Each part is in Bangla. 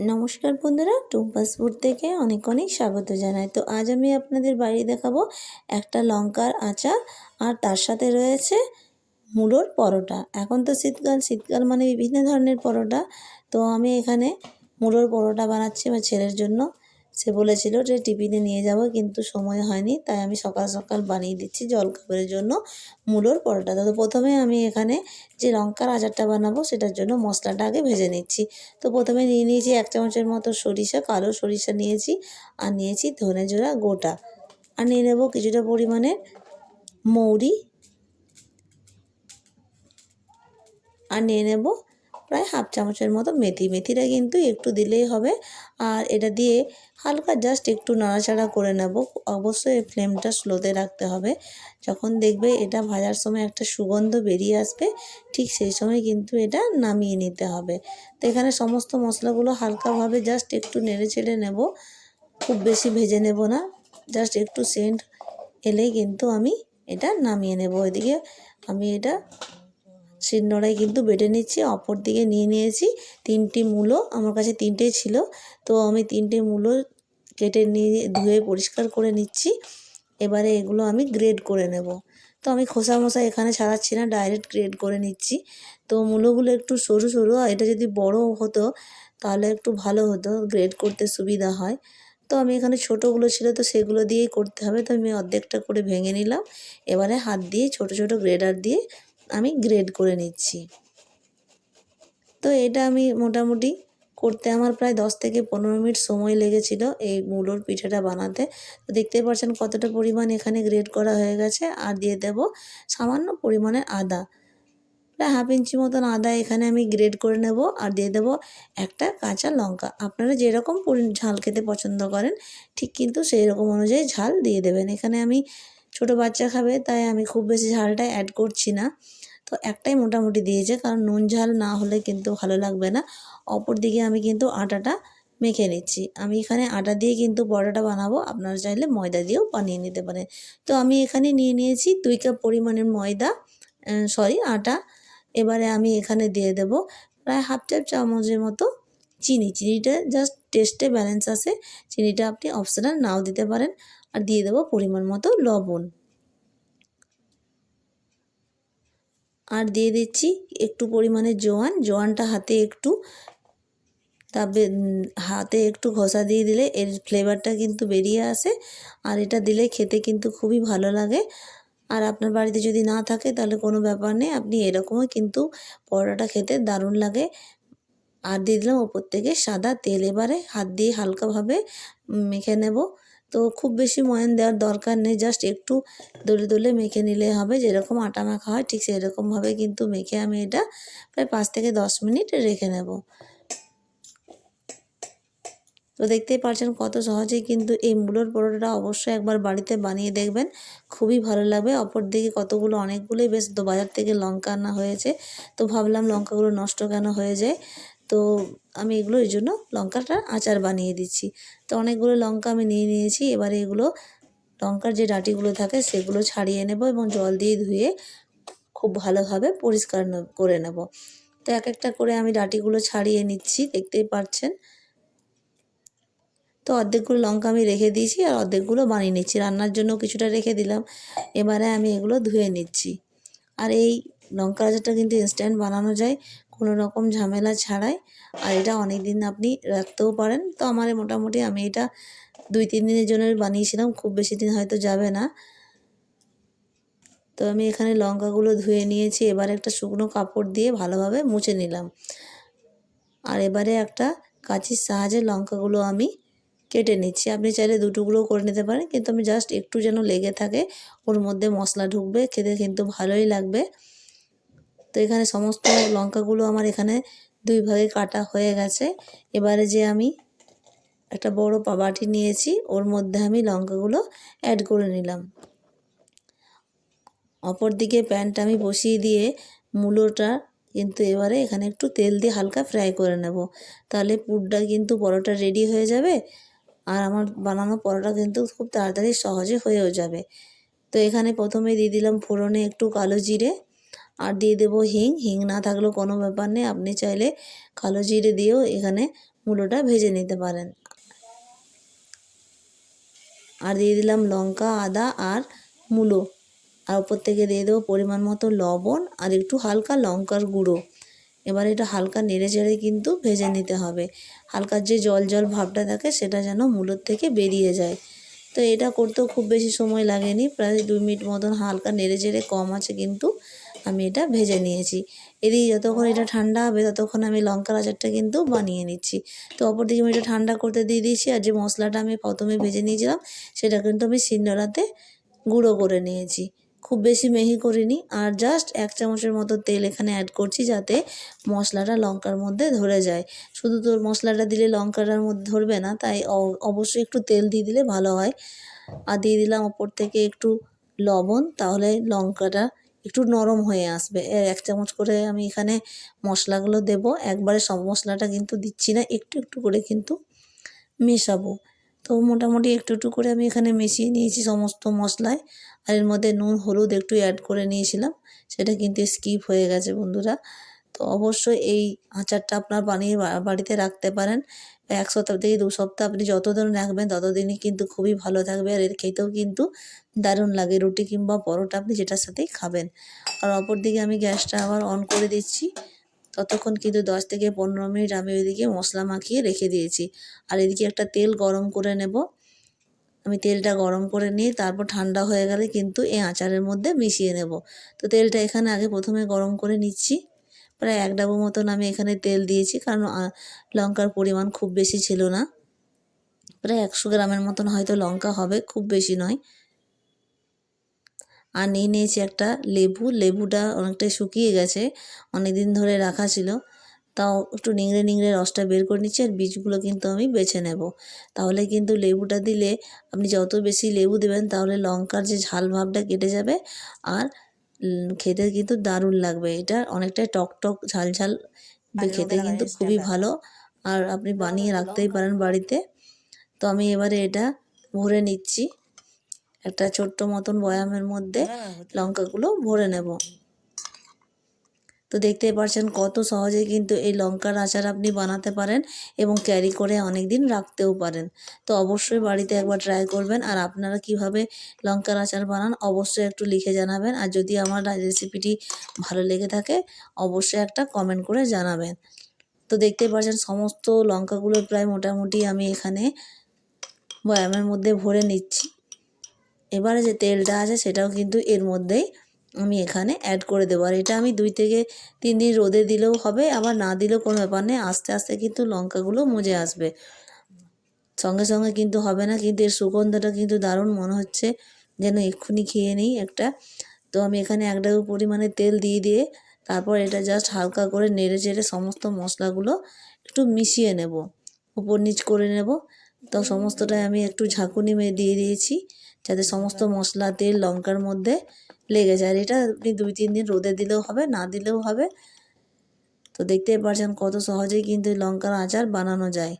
নমস্কার বন্ধুরা টুম্পাসপুর থেকে অনেক অনেক স্বাগত জানাই। তো আজ আমি আপনাদের বাড়ি দেখাবো একটা লঙ্কার আচার, আর তার সাথে রয়েছে মুলোর পরোটা। এখন তো শীতকাল শীতকাল মানে বিভিন্ন ধরনের পরোটা। তো আমি এখানে মুলোর পরোটা বানাচ্ছি আমার ছেলের জন্য। সে বলেছিল যে টিফিনে নিয়ে যাব, কিন্তু সময় হয়নি, তাই আমি সকাল সকাল বানিয়ে দিচ্ছি জলখাবারের জন্য মুলোর পরোটা। তো প্রথমে আমি এখানে যে লঙ্কার আচারটা বানাবো, সেটার জন্য মশলাটা আগে ভেজে নিচ্ছি। তো প্রথমে নিয়ে নিয়েছি এক চামচের মতো সরিষা, কালো সরিষা নিয়েছি, আর নিয়েছি ধনে জোড়া গোটা। আর নিয়ে নেব কিছুটা পরিমাণে মৌরি। আর নিয়ে নেব প্রায় হাফ চামচের মতো মেথি। মেথিটা কিন্তু একটু দিলেই হবে। আর এটা দিয়ে হালকা জাস্ট একটু নাড়াচাড়া করে নেব। অবশ্যই ফ্লেমটা স্লোতে রাখতে হবে। যখন দেখবে এটা ভাজার সময় একটা সুগন্ধ বেরিয়ে আসবে, ঠিক সেই সময় কিন্তু এটা নামিয়ে নিতে হবে। তো এখানে সমস্ত মশলাগুলো হালকাভাবে জাস্ট একটু নেড়ে চেড়ে নেব। খুব বেশি ভেজে নেব না। জাস্ট একটু সেন্ট এলেই কিন্তু আমি এটা নামিয়ে নেব। এদিকে আমি এটা শিলনোড়ায় কিন্তু বেটে নিচ্ছি, অপর দিকে নিয়ে নিয়েছি তিনটি মূলো, আমার কাছে তিনটেই ছিল। তো আমি তিনটে মূলো কেটে নিয়ে ধুয়ে পরিষ্কার করে নিচ্ছি। এবারে এগুলো আমি গ্রেড করে নেব। তো আমি খোসা মশা এখানে ছাড়াচ্ছি না, ডাইরেক্ট গ্রেড করে নিচ্ছি। তো মূলোগুলো একটু সরু সরু এটা যদি বড় হতো তাহলে একটু ভালো হতো গ্রেড করতে সুবিধা হয়। তো আমি এখানে ছোটোগুলো ছিল তো সেগুলো দিয়েই করতে হবে। তো আমি অর্ধেকটা করে ভেঙে নিলাম। এবারে হাত দিয়ে ছোট ছোট গ্রেডার দিয়ে আমি গ্রেড করে নিচ্ছি। তো এটা আমি মোটামুটি করতে আমার প্রায় দশ থেকে পনেরো মিনিট সময় লেগেছিল এই মুলোর পিঠাটা বানাতে। তো দেখতেই পাচ্ছেন কতটা পরিমাণ এখানে গ্রেড করা হয়ে গেছে। আর দিয়ে দেব সামান্য পরিমাণে আদা। প্রায় হাফ ইঞ্চি মতন আদা এখানে আমি গ্রেড করে নেব। আর দিয়ে দেব একটা কাঁচা লঙ্কা। আপনারা যেরকম ঝাল খেতে পছন্দ করেন, ঠিক কিন্তু সেই রকম অনুযায়ী ঝাল দিয়ে দেবেন। এখানে আমি ছোট বাচ্চা খাবে, তাই আমি খুব বেশি ঝালটা অ্যাড করছি না। তো একটাই মোটামুটি দিয়েছে কারণ নুন ঝাল না হলে কিন্তু ভালো লাগবে না। অপর দিকে আমি কিন্তু আটাটা মেখে নিচ্ছি। আমি এখানে আটা দিয়ে কিন্তু পরোটা বানাবো, আপনারা চাইলে ময়দা দিয়েও বানিয়ে নিতে পারেন। তো আমি এখানে নিয়ে নিয়েছি দুই কাপ পরিমাণের ময়দা সরি আটা। এবারে আমি এখানে দিয়ে দেব প্রায় হাফ চাপ চামচের মতো চিনি। চিনিটা জাস্ট টেস্টে ব্যালেন্স আসে চিনিটা আপনি অপশনাল নাও দিতে পারেন। আর দিয়ে দেবো পরিমাণ মতো লবণ। আর দিয়ে দিচ্ছি একটু পরিমাণে জোয়ান। জোয়ানটা হাতে একটু তবে হাতে একটু ঘষা দিয়ে দিলে এর ফ্লেভারটা কিন্তু বেরিয়ে আসে। আর এটা দিলে খেতে কিন্তু খুবই ভালো লাগে। আর আপনার বাড়িতে যদি না থাকে তাহলে কোনো ব্যাপার নেই। আপনি এরকমই কিন্তু পরোটাটা খেতে দারুণ লাগে। আর দিয়ে দিলাম ওপর থেকে সাদা তেল। এবারে হাত দিয়ে হালকাভাবে মেখে নেব। তো খুব বেশি ময়ান দেওয়ার দরকার নেই জাস্ট একটু দলে দলে মেখে নিলে হবে, যেরকম আটা মাখা হয় ঠিক সেরকমভাবে কিন্তু মেখে আমি এটা প্রায় পাঁচ থেকে দশ মিনিট রেখে নেব। তো দেখতেই পারছেন কত সহজেই কিন্তু এই মূলোর পরোটাটা অবশ্যই একবার বাড়িতে বানিয়ে দেখবেন, খুবই ভালো লাগবে। অপর দিকে কতগুলো অনেকগুলোই বেশ তো বাজার থেকে লঙ্কা আনা হয়েছে, তো ভাবলাম লঙ্কাগুলো নষ্ট কেন হয়ে যায়, তো আমি এগুলো এই জন্য লঙ্কাটা আচার বানিয়ে দিচ্ছি। তো অনেকগুলো লঙ্কা আমি নিয়ে নিয়েছি, এবারে এগুলো লঙ্কার যে ডাঁটিগুলো থাকে সেগুলো ছাড়িয়ে নেব এবং জল দিয়ে ধুয়ে খুব ভালোভাবে পরিষ্কার করে নেব। তো এক একটা করে আমি ডাঁটিগুলো ছাড়িয়ে নিচ্ছি, দেখতেই পাচ্ছেন। তো অর্ধেকগুলো লঙ্কা আমি রেখে দিয়েছি আর অর্ধেকগুলো বানিয়ে নিচ্ছি। রান্নার জন্য কিছুটা রেখে দিলাম, এবারে আমি এগুলো ধুয়ে নিচ্ছি। আর এই লঙ্কা আচারটা কিন্তু ইনস্ট্যান্ট বানানো যায়। কোনো রকম ঝামেলা ছাড়াই, আর এটা অনেক দিন আপনি রাখতেও পারেন। তো আমার মোটামুটি আমি এটা দুই, তিন দিনের জন্য বানিয়েছিলাম, খুব বেশি দিন হয়তো যাবে না। তো আমি এখানে লঙ্কাগুলো ধুয়ে নিয়েছি, এবার একটা শুকনো কাপড় দিয়ে ভালোভাবে মুছে নিলাম। আর এবারে একটা কাঁচির সাহায্যে লঙ্কাগুলো আমি কেটে নিচ্ছি। আপনি চাইলে দুটুকরোও করে নিতে পারেন, কিন্তু আমি জাস্ট একটু যেন লেগে থাকে, ওর মধ্যে মশলা ঢুকবে, খেতে কিন্তু ভালোই লাগবে। তো এখানে সমস্ত লঙ্কাগুলো আমার এখানে দুই ভাগে কাটা হয়ে গেছে। এবারে যে আমি একটা বড় বাটি নিয়েছি, ওর মধ্যে আমি লঙ্কাগুলো অ্যাড করে নিলাম। অপর দিকে প্যানটা আমি বসিয়ে দিয়ে মূলোটা কিন্তু এবারে এখানে একটু তেল দিয়ে হালকা ফ্রাই করে নেব। তাহলে পুরটা কিন্তু পরোটা রেডি হয়ে যাবে আর আমার বানানো পরোটা কিন্তু খুব তাড়াতাড়ি সহজে হয়েও যাবে। তো এখানে প্রথমে দিয়ে দিলাম ফোড়নে একটু কালো জিরে আর দিয়ে দেবো হিং। হিং না থাকলেও কোনো ব্যাপার নেই। আপনি চাইলে কালো জিরে দিয়েও এখানে মূলোটা ভেজে নিতে পারেন। আর দিয়ে দিলাম লঙ্কা, আদা আর মূলো। আর ওপর থেকে দিয়ে দেবো পরিমাণ মতো লবণ আর একটু হালকা লঙ্কার গুঁড়ো। এবার এটা হালকা নেড়ে চেড়ে কিন্তু ভেজে নিতে হবে। হালকা যে জল জল ভাবটা থাকে সেটা যেন মূলোর থেকে বেরিয়ে যায়। তো এটা করতেও খুব বেশি সময় লাগেনি। প্রায় দুই মিনিট মতন হালকা নেড়ে চেড়ে কম আছে কিন্তু আমি এটা ভেজে নিয়েছি। এদিকে যতক্ষণ এটা ঠান্ডা হবে, ততক্ষণ আমি লঙ্কার আচারটা কিন্তু বানিয়ে নিচ্ছি। তো অপর অপরদিকে আমি এটা ঠান্ডা করতে দিয়ে দিয়েছি আর যে মশলাটা আমি প্রথমে ভেজে নিয়েছিলাম, সেটা কিন্তু আমি শিলনোড়াতে গুঁড়ো করে নিয়েছি। খুব বেশি মিহি করিনি আর জাস্ট এক চামচের মতো তেল এখানে অ্যাড করছি যাতে মশলাটা লঙ্কার মধ্যে ধরে যায়। শুধু তোর মশলাটা দিলে লঙ্কাটার মধ্যে ধরবে না, তাই অবশ্যই একটু তেল দিয়ে দিলে ভালো হয়। আর দিয়ে দিলাম ওপর থেকে একটু লবণ, তাহলে লঙ্কাটা একটু নরম হয়ে আসবে। এক চামচ করে আমি এখানে মশলাগুলো দেব। একবারে সব মশলাটা কিন্তু দিচ্ছি না, একটু একটু করে কিন্তু মেশাবো। তো মোটামুটি একটু একটু করে আমি এখানে মিশিয়ে নিয়েছি সমস্ত মশলায়। আর এর মধ্যে নুন, হলুদ একটু অ্যাড করে নিয়েছিলাম। সেটা কিন্তু স্কিপ হয়ে গেছে বন্ধুরা। তো অবশ্যই এই আচারটা আপনার বানিয়ে বাড়িতে রাখতে পারেন। এক সপ্তাহ থেকে দু সপ্তাহ আপনি যতদিন রাখবেন ততদিনই কিন্তু খুবই ভালো থাকবে আর এর খেতেও কিন্তু দারুণ লাগে। রুটি কিংবা পরোটা আপনি যেটার সাথেই খাবেন। আর অপর দিকে আমি গ্যাসটা আবার অন করে দিচ্ছি। ততক্ষণ কিন্তু দশ থেকে পনেরো মিনিট আমি ওইদিকে মশলা মাখিয়ে রেখে দিয়েছি। আর এদিকে একটা তেল গরম করে নেব। আমি তেলটা গরম করে নিয়ে তারপর ঠান্ডা হয়ে গেলে কিন্তু এই আচারের মধ্যে মিশিয়ে নেব। তো তেলটা এখানে আগে প্রথমে গরম করে নিচ্ছি। প্রায় এক ডাবু মতন আমি এখানে তেল দিয়েছি, কারণ লঙ্কার পরিমাণ খুব বেশি ছিল না। প্রায় একশো গ্রামের মতন হয়তো লঙ্কা হবে, খুব বেশি নয়। আর নিয়ে নিয়েছি একটা লেবু, লেবুটা অনেকটাই শুকিয়ে গেছে অনেক দিন ধরে রাখা ছিল। তাও একটু নিংড়ে নিংড়ে রসটা বের করে নিচ্ছি, আর বীজগুলো কিন্তু আমি বেছে নেব। তাহলে কিন্তু লেবুটা দিলে আপনি যত বেশি লেবু দেবেন, তাহলে লঙ্কার যে ঝাল ভাবটা কেটে যাবে, আর খেতে কিন্তু দারুণ লাগবে। এটা অনেকটাই টক টক ঝাল ঝাল। খেতে কিন্তু খুবই ভালো। আর আপনি বানিয়ে রাখতেই পারেন বাড়িতে। তো আমি এবারে এটা ভরে নিচ্ছি। একটা ছোট্ট মতন বয়ামের মধ্যে লঙ্কাগুলো ভরে নেব। তো দেখতেই পাচ্ছেন কত সহজে কিন্তু এই লঙ্কার আচার আপনি বানাতে পারেন এবং ক্যারি করে অনেক দিন রাখতেও পারেন। তো অবশ্যই বাড়িতে একবার ট্রাই করবেন আর আপনারা কীভাবে লঙ্কার আচার বানান অবশ্যই একটু লিখে জানাবেন আর যদি আমার রেসিপিটি ভালো লেগে থাকে অবশ্যই একটা কমেন্ট করে জানাবেন। তো দেখতেই পাচ্ছেন সমস্ত লঙ্কাগুলো প্রায় মোটামুটি আমি এখানে বয়ামের মধ্যে ভরে নিচ্ছি। এবারে যে তেলটা আছে সেটাও কিন্তু এর মধ্যেই আমি এখানে অ্যাড করে দেবো। আর এটা আমি দুই থেকে তিন দিন রোদে দিলেও হবে, আবার না দিলেও কোনো ব্যাপার নেই, আস্তে আস্তে কিন্তু লঙ্কাগুলো মজে আসবে। সঙ্গে সঙ্গে কিন্তু হবে না, কিন্তু এর সুগন্ধটা কিন্তু দারুণ মনে হচ্ছে, যেন এক্ষুনি খেয়ে নিই একটা। তো আমি এখানে এক ডাবু পরিমাণে তেল দিয়ে দিয়ে তারপর এটা জাস্ট হালকা করে নেড়ে চেড়ে সমস্ত মশলাগুলো একটু মিশিয়ে নেব, উপর নিচ করে নেব। তো সমস্তটাই আমি একটু ঝাঁকুনি দিয়ে দিয়েছি। যাতে সমস্ত মশলা তেল লঙ্কার মধ্যে লেগে যায়। আর এটা আপনি দুই তিন দিন রোদে দিলেও হবে না দিলেও হবে। তো দেখতেই পারছেন কত সহজেই কিন্তু লঙ্কার আচার বানানো যায়।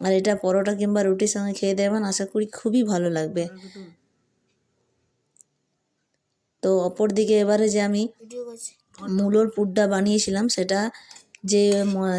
আর এটা পরোটা কিংবা রুটির সঙ্গে খেয়ে দেবেন আশা করি খুবই ভালো লাগবে। তো অপর দিকে এবারে যে আমি মূলোর পুরটা বানিয়েছিলাম সেটা যে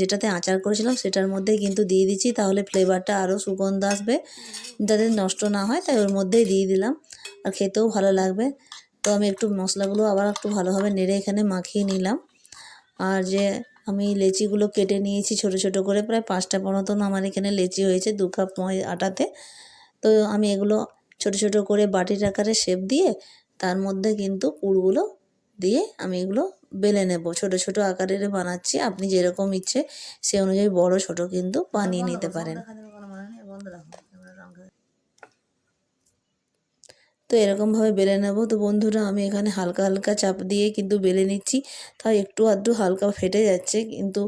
যেটাতে আচার করেছিলাম সেটার মধ্যে কিন্তু দিয়ে দিচ্ছি, তাহলে ফ্লেভারটা আরও সুগন্ধ আসবে। যাতে নষ্ট না হয়, তাই ওর মধ্যেই দিয়ে দিলাম। আর খেতেও ভালো লাগবে। তো আমি একটু মশলাগুলো আবার একটু ভালোভাবে নেড়ে এখানে মাখিয়ে নিলাম। আর যে, আমি লেচিগুলো কেটে নিয়েছি ছোট ছোট করে, প্রায় পাঁচটা মতন আমার এখানে লেচি হয়েছে দু কাপ আটাতে। তো আমি এগুলো ছোট ছোট করে বাটির আকারে শেপ দিয়ে, তার মধ্যে কিন্তু পুরগুলো দিয়ে আমি এগুলো বেলে নেব ছোট ছোট আকারের বানাচ্ছি। আপনি যেরকম ইচ্ছে সে অনুযায়ী বড় ছোট কিন্তু বানিয়ে নিতে পারেন। তো এরকমভাবে বেলে নেব। তো বন্ধুরা আমি এখানে হালকা হালকা চাপ দিয়ে কিন্তু বেলে নিচ্ছি। তাই একটু আধটু হালকা ফেটে যাচ্ছে কিন্তু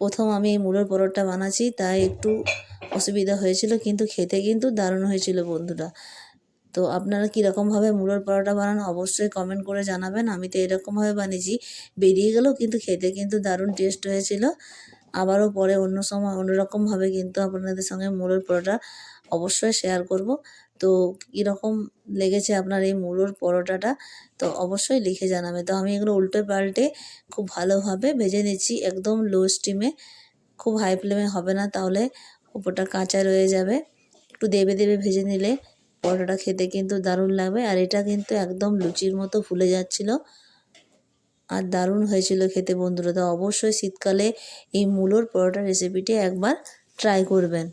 প্রথম আমি এই মুলোর পরোটা বানাচ্ছি তাই একটু অসুবিধা হয়েছিল কিন্তু খেতে কিন্তু দারুণ হয়েছিল বন্ধুরা। তো আপনারা কীরকমভাবে মুলোর পরোটা বানান অবশ্যই কমেন্ট করে জানাবেন। আমি তো এরকমভাবে বানিয়েছি, বেরিয়ে গেলেও কিন্তু খেতে কিন্তু দারুণ টেস্ট হয়েছিল। আবারও পরে অন্য সময় অন্যরকমভাবে কিন্তু আপনাদের সঙ্গে মুলোর পরোটা অবশ্যই শেয়ার করব। তো কীরকম লেগেছে আপনার এই মুলোর পরোটাটা, তো অবশ্যই লিখে জানাবে তো আমি এগুলো উল্টে পাল্টে খুব ভালোভাবে ভেজে নিচ্ছি একদম লো স্টিমে খুব হাই ফ্লেমে হবে না, তাহলে উপরটা কাঁচা রয়ে যাবে। একটু দেবে দেবে ভেজে নিলে পরোটাটা খেতে কিন্তু দারুণ লাগবে। আর এটা কিন্তু একদম লুচির মতো ফুলে যাচ্ছিল। আর দারুণ হয়েছিল খেতে বন্ধুরা। তো অবশ্যই শীতকালে এই মূলোর পরোটা রেসিপিটি একবার ট্রাই করবেন।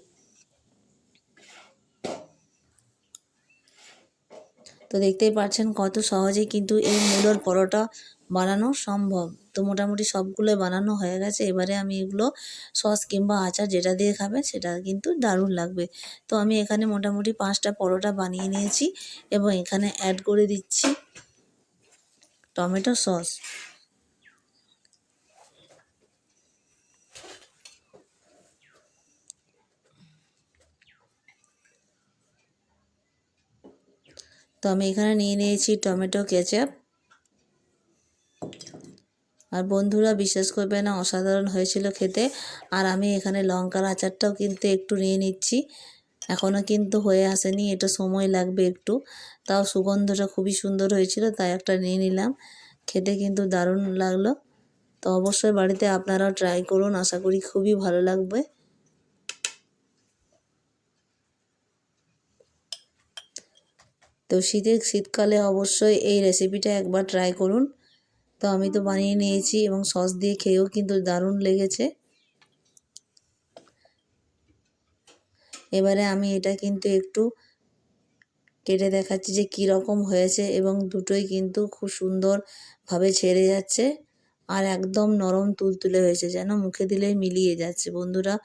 তো দেখতেই পাচ্ছেন কত সহজে কিন্তু এই মূলোর পরোটা বানানো সম্ভব। তো মোটামুটি সবগুলো বানানো হয়ে গেছে। এবারে আমি এগুলো সস কিংবা আচার যেটা দিয়ে খাবেন সেটা কিন্তু দারুণ লাগবে। তো আমি এখানে মোটামুটি পাঁচটা পরোটা বানিয়ে নিয়েছি এবং এখানে অ্যাড করে দিচ্ছি টমেটো সস। তো আমি এখানে নিয়ে নিয়েছি টমেটো কেচাপ। আর বন্ধুরা বিশ্বাস করবে না, অসাধারণ হয়েছিল খেতে। আর আমি এখানে লঙ্কার আচারটাও কিন্তু একটু নিয়ে নিচ্ছি। এখনও কিন্তু হয়ে আসেনি, এটা সময় লাগবে একটু। তাও সুগন্ধটা খুবই সুন্দর হয়েছিল, তাই একটা নিয়ে নিলাম। খেতে কিন্তু দারুণ লাগল। তো অবশ্যই বাড়িতে আপনারাও ট্রাই করুন, আশা করি খুবই ভালো লাগবে। তো শীতের শীতকালে অবশ্যই এই রেসিপিটা একবার ট্রাই করুন। তো আমি তো বানিয়ে নিয়েছি এবং সস দিয়ে খেয়েও কিন্তু দারুণ লেগেছে। এবারে আমি এটা কিন্তু একটু কেটে দেখাচ্ছি যে কী রকম হয়েছে এবং দুটোই কিন্তু খুব সুন্দরভাবে ছেড়ে যাচ্ছে আর একদম নরম তুলতুলে হয়েছে যেন মুখে দিলেই মিলিয়ে যাচ্ছে। বন্ধুরা,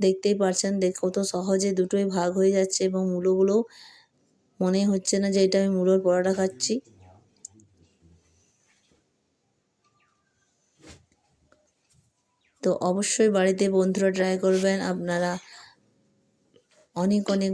দেখতেই পারছেন দেখ কত সহজে দুটোই ভাগ হয়ে যাচ্ছে এবং মূলোগুলোও মনে হচ্ছে না যে এটা আমি মূলোর পরোটা খাচ্ছি। তো অবশ্যই বাড়িতে বন্ধুরা ট্রাই করবেন। আপনারা অনেক অনেক